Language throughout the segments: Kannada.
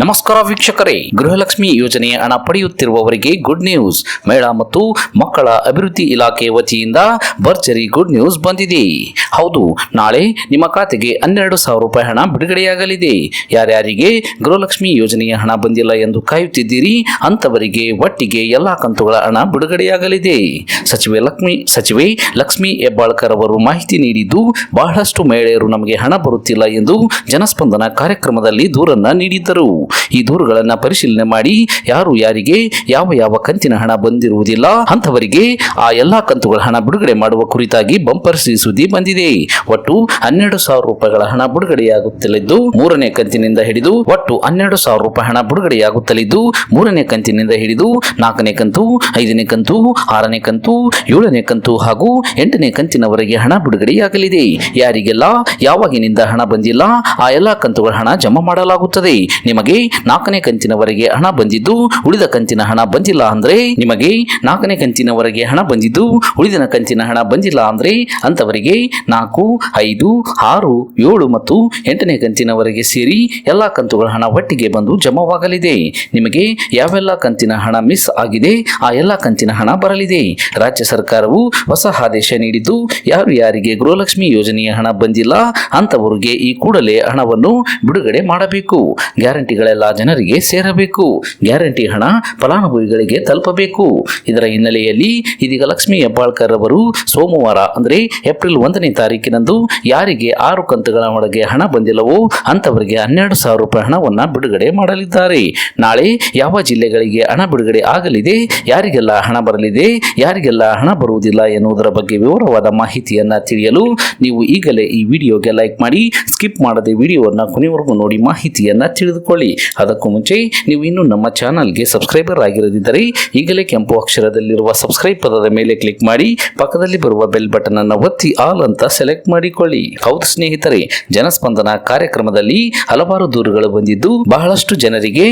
ನಮಸ್ಕಾರ ವೀಕ್ಷಕರೇ, ಗೃಹಲಕ್ಷ್ಮಿ ಯೋಜನೆಯ ಹಣ ಪಡೆಯುತ್ತಿರುವವರಿಗೆ ಗುಡ್ ನ್ಯೂಸ್ ಮಹಿಳಾ ಮತ್ತು ಮಕ್ಕಳ ಅಭಿವೃದ್ಧಿ ಇಲಾಖೆ ವತಿಯಿಂದ ಭರ್ಜರಿ ಗುಡ್ ನ್ಯೂಸ್ ಬಂದಿದೆ. ಹೌದು, ನಾಳೆ ನಿಮ್ಮ ಖಾತೆಗೆ ಹನ್ನೆರಡು ಸಾವಿರ ರೂಪಾಯಿ ಹಣ ಬಿಡುಗಡೆಯಾಗಲಿದೆ. ಯಾರ್ಯಾರಿಗೆ ಗೃಹಲಕ್ಷ್ಮಿ ಯೋಜನೆಯ ಹಣ ಬಂದಿಲ್ಲ ಎಂದು ಕಾಯುತ್ತಿದ್ದೀರಿ ಅಂತವರಿಗೆ ಒಟ್ಟಿಗೆ ಎಲ್ಲಾ ಕಂತುಗಳ ಹಣ ಬಿಡುಗಡೆಯಾಗಲಿದೆ. ಸಚಿವೆ ಲಕ್ಷ್ಮಿ ಸಚಿವೆ ಲಕ್ಷ್ಮಿ ಹೆಬ್ಬಾಳ್ಕರ್ ಅವರು ಮಾಹಿತಿ ನೀಡಿದ್ದು, ಬಹಳಷ್ಟು ಮಹಿಳೆಯರು ನಮಗೆ ಹಣ ಬರುತ್ತಿಲ್ಲ ಎಂದು ಜನಸ್ಪಂದನ ಕಾರ್ಯಕ್ರಮದಲ್ಲಿ ದೂರನ್ನ ನೀಡಿದ್ದರು. ಈ ದೂರುಗಳನ್ನು ಪರಿಶೀಲನೆ ಮಾಡಿ ಯಾರು ಯಾರಿಗೆ ಯಾವ ಯಾವ ಕಂತಿನ ಹಣ ಬಂದಿರುವುದಿಲ್ಲ ಅಂತವರಿಗೆ ಆ ಎಲ್ಲಾ ಕಂತುಗಳ ಹಣ ಬಿಡುಗಡೆ ಮಾಡುವ ಕುರಿತಾಗಿ ಬಂಪರ್ ಸಿ ಸುದ್ದಿ ಬಂದಿದೆ. ಒಟ್ಟು ಹನ್ನೆರಡು ಸಾವಿರ ರೂಪಾಯಿಗಳ ಹಣ ಬಿಡುಗಡೆಯಾಗುತ್ತಲಿದ್ದು ಮೂರನೇ ಕಂತಿನಿಂದ ಹಿಡಿದು ಒಟ್ಟು ಹನ್ನೆರಡು ಸಾವಿರ ರೂಪಾಯಿ ಹಣ ಬಿಡುಗಡೆಯಾಗುತ್ತಲಿದ್ದು ಮೂರನೇ ಕಂತಿನಿಂದ ಹಿಡಿದು ನಾಲ್ಕನೇ ಕಂತು, ಐದನೇ ಕಂತು, ಆರನೇ ಕಂತು, ಏಳನೇ ಕಂತು ಹಾಗೂ ಎಂಟನೇ ಕಂತಿನವರೆಗೆ ಹಣ ಬಿಡುಗಡೆಯಾಗಲಿದೆ. ಯಾರಿಗೆಲ್ಲ ಯಾವಾಗಿನಿಂದ ಹಣ ಬಂದಿಲ್ಲ ಆ ಎಲ್ಲಾ ಕಂತುಗಳ ಹಣ ಜಮಾ ಮಾಡಲಾಗುತ್ತದೆ. ನಿಮಗೆ ನಾಲ್ಕನೇ ಕಂತಿನವರೆಗೆ ಹಣ ಬಂದಿದ್ದು, ಉಳಿದ ಕಂತಿನ ಹಣ ಬಂದಿಲ್ಲ ಅಂದ್ರೆ ನಿಮಗೆ ನಾಲ್ಕನೇ ಕಂತಿನವರೆಗೆ ಹಣ ಬಂದಿದ್ದು, ಉಳಿದಿನ ಕಂತಿನ ಹಣ ಬಂದಿಲ್ಲ ಅಂದ್ರೆ ಅಂತವರಿಗೆ ನಾಲ್ಕು, ಐದು, ಆರು, ಏಳು ಮತ್ತು ಎಂಟನೇ ಕಂತಿನವರೆಗೆ ಸೇರಿ ಎಲ್ಲಾ ಕಂತುಗಳ ಹಣ ಒಟ್ಟಿಗೆ ಬಂದು ಜಮಾವಾಗಲಿದೆ. ನಿಮಗೆ ಯಾವೆಲ್ಲ ಕಂತಿನ ಹಣ ಮಿಸ್ ಆಗಿದೆ, ಆ ಎಲ್ಲಾ ಕಂತಿನ ಹಣ ಬರಲಿದೆ. ರಾಜ್ಯ ಸರ್ಕಾರವು ಹೊಸ ಆದೇಶ ನೀಡಿದ್ದು, ಯಾರು ಯಾರಿಗೆ ಗೃಹಲಕ್ಷ್ಮಿ ಯೋಜನೆಯ ಹಣ ಬಂದಿಲ್ಲ ಅಂತವರಿಗೆ ಈ ಕೂಡಲೇ ಹಣವನ್ನು ಬಿಡುಗಡೆ ಮಾಡಬೇಕು. ಗ್ಯಾರಂಟಿಗಳೆಲ್ಲ ಜನರಿಗೆ ಸೇರಬೇಕು. ಗ್ಯಾರಂಟಿ ಹಣ, ಫಲಾನುಭವಿಗಳಿಗೆ ತಲುಪಬೇಕು. ಇದರ ಹಿನ್ನೆಲೆಯಲ್ಲಿ ಇದೀಗ ಲಕ್ಷ್ಮಿ ಹೆಬ್ಬಾಳ್ಕರ್ ಅವರು ಸೋಮವಾರ, ಅಂದರೆ ಏಪ್ರಿಲ್ ಒಂದನೇ ತಾರೀಕಿನಂದು ಯಾರಿಗೆ ಆರು ಕಂತುಗಳ ಒಳಗೆ ಹಣ ಬಂದಿಲ್ಲವೋ ಅಂತವರಿಗೆ ಹನ್ನೆರಡು ಸಾವಿರ ರೂಪಾಯಿ ಹಣವನ್ನು ಬಿಡುಗಡೆ ಮಾಡಲಿದ್ದಾರೆ. ನಾಳೆ ಯಾವ ಜಿಲ್ಲೆಗಳಿಗೆ ಹಣ ಬಿಡುಗಡೆ ಆಗಲಿದೆ, ಯಾರಿಗೆಲ್ಲ ಹಣ ಬರಲಿದೆ, ಯಾರಿಗೆಲ್ಲ ಹಣ ಬರುವುದಿಲ್ಲ ಎನ್ನುವುದರ ಬಗ್ಗೆ ವಿವರವಾದ ಮಾಹಿತಿಯನ್ನು ತಿಳಿಯಲು ನೀವು ಈಗಲೇ ಈ ವಿಡಿಯೋಗೆ ಲೈಕ್ ಮಾಡಿ, ಸ್ಕಿಪ್ ಮಾಡದೆ ವಿಡಿಯೋವನ್ನು ಕೊನೆವರೆಗೂ ನೋಡಿ ಮಾಹಿತಿಯನ್ನು ತಿಳಿದುಕೊಳ್ಳಿ. ಅದಕ್ಕೂ ಮುಂಚೆ ನೀವು ಇನ್ನೂ ನಮ್ಮ ಚಾನಲ್ಗೆ ಸಬ್ಸ್ಕ್ರೈಬರ್ ಆಗಿರದಿದ್ದರೆ ಈಗಲೇ ಕೆಂಪು ಅಕ್ಷರದಲ್ಲಿರುವ ಸಬ್ಸ್ಕ್ರೈಬ್ ಪದದ ಮೇಲೆ ಕ್ಲಿಕ್ ಮಾಡಿ, ಪಕ್ಕದಲ್ಲಿ ಬರುವ ಬೆಲ್ ಬಟನ್ ಅನ್ನು ಒತ್ತಿ ಆಲ್ ಅಂತ ಸೆಲೆಕ್ಟ್ ಮಾಡಿಕೊಳ್ಳಿ. ಹೌದು ಸ್ನೇಹಿತರೆ, ಜನಸ್ಪಂದನ ಕಾರ್ಯಕ್ರಮದಲ್ಲಿ ಹಲವಾರು ದೂರುಗಳು ಬಂದಿದ್ದು, ಬಹಳಷ್ಟು ಜನರಿಗೆ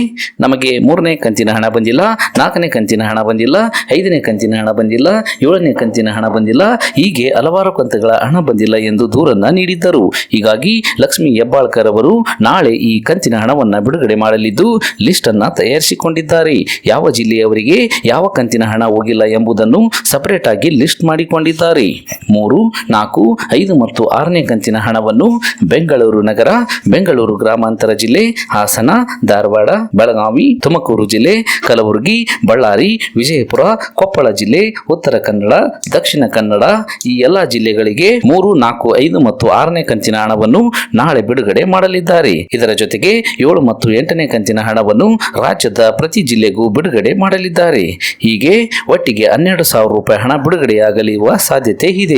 ನಮಗೆ ಮೂರನೇ ಕಂತಿನ ಹಣ ಬಂದಿಲ್ಲ, ನಾಲ್ಕನೇ ಕಂತಿನ ಹಣ ಬಂದಿಲ್ಲ, ಐದನೇ ಕಂತಿನ ಹಣ ಬಂದಿಲ್ಲ, ಏಳನೇ ಕಂತಿನ ಹಣ ಬಂದಿಲ್ಲ, ಹೀಗೆ ಹಲವಾರು ಕಂತುಗಳ ಹಣ ಬಂದಿಲ್ಲ ಎಂದು ದೂರನ್ನ ನೀಡಿದ್ದರು. ಹೀಗಾಗಿ ಲಕ್ಷ್ಮಿ ಹೆಬ್ಬಾಳ್ಕರ್ ಅವರು ನಾಳೆ ಈ ಕಂತಿನ ಹಣವನ್ನ ಬಿಡುಗಡೆ ಮಾಡಲಿದ್ದು ಲಿಸ್ಟ್ ಅನ್ನ ತಯಾರಿಸಿಕೊಂಡಿದ್ದಾರೆ. ಯಾವ ಜಿಲ್ಲೆಯವರಿಗೆ ಯಾವ ಕಂತಿನ ಹಣ ಹೋಗಿಲ್ಲ ಎಂಬುದನ್ನು ಸಪರೇಟ್ ಆಗಿ ಲಿಸ್ಟ್ ಮಾಡಿಕೊಂಡಿದ್ದಾರೆ. ಮೂರು, ನಾಲ್ಕು, ಐದು ಮತ್ತು ಆರನೇ ಕಂತಿನ ಹಣವನ್ನು ಬೆಂಗಳೂರು ನಗರ, ಬೆಂಗಳೂರು ಗ್ರಾಮಾಂತರ ಜಿಲ್ಲೆ, ಹಾಸನ, ಧಾರವಾಡ, ಬೆಳಗಾವಿ, ತುಮಕೂರು ಜಿಲ್ಲೆ, ಕಲಬುರಗಿ, ಬಳ್ಳಾರಿ, ವಿಜಯಪುರ, ಕೊಪ್ಪಳ ಜಿಲ್ಲೆ, ಉತ್ತರ ಕನ್ನಡ, ದಕ್ಷಿಣ ಕನ್ನಡ ಈ ಎಲ್ಲ ಜಿಲ್ಲೆಗಳಿಗೆ ಮೂರು, ನಾಲ್ಕು, ಐದು ಮತ್ತು ಆರನೇ ಕಂತಿನ ಹಣವನ್ನು ನಾಳೆ ಬಿಡುಗಡೆ ಮಾಡಲಿದ್ದಾರೆ. ಇದರ ಜೊತೆಗೆ ಏಳು ಮತ್ತು ಎಂಟನೇ ಕಂತಿನ ಹಣವನ್ನು ರಾಜ್ಯದ ಪ್ರತಿ ಜಿಲ್ಲೆಗೂ ಬಿಡುಗಡೆ ಮಾಡಲಿದ್ದಾರೆ. ಹೀಗೆ ಒಟ್ಟಿಗೆ ಹನ್ನೆರಡು ಸಾವಿರ ರೂಪಾಯಿ ಹಣ ಬಿಡುಗಡೆಯಾಗಲಿರುವ ಸಾಧ್ಯತೆ ಇದೆ.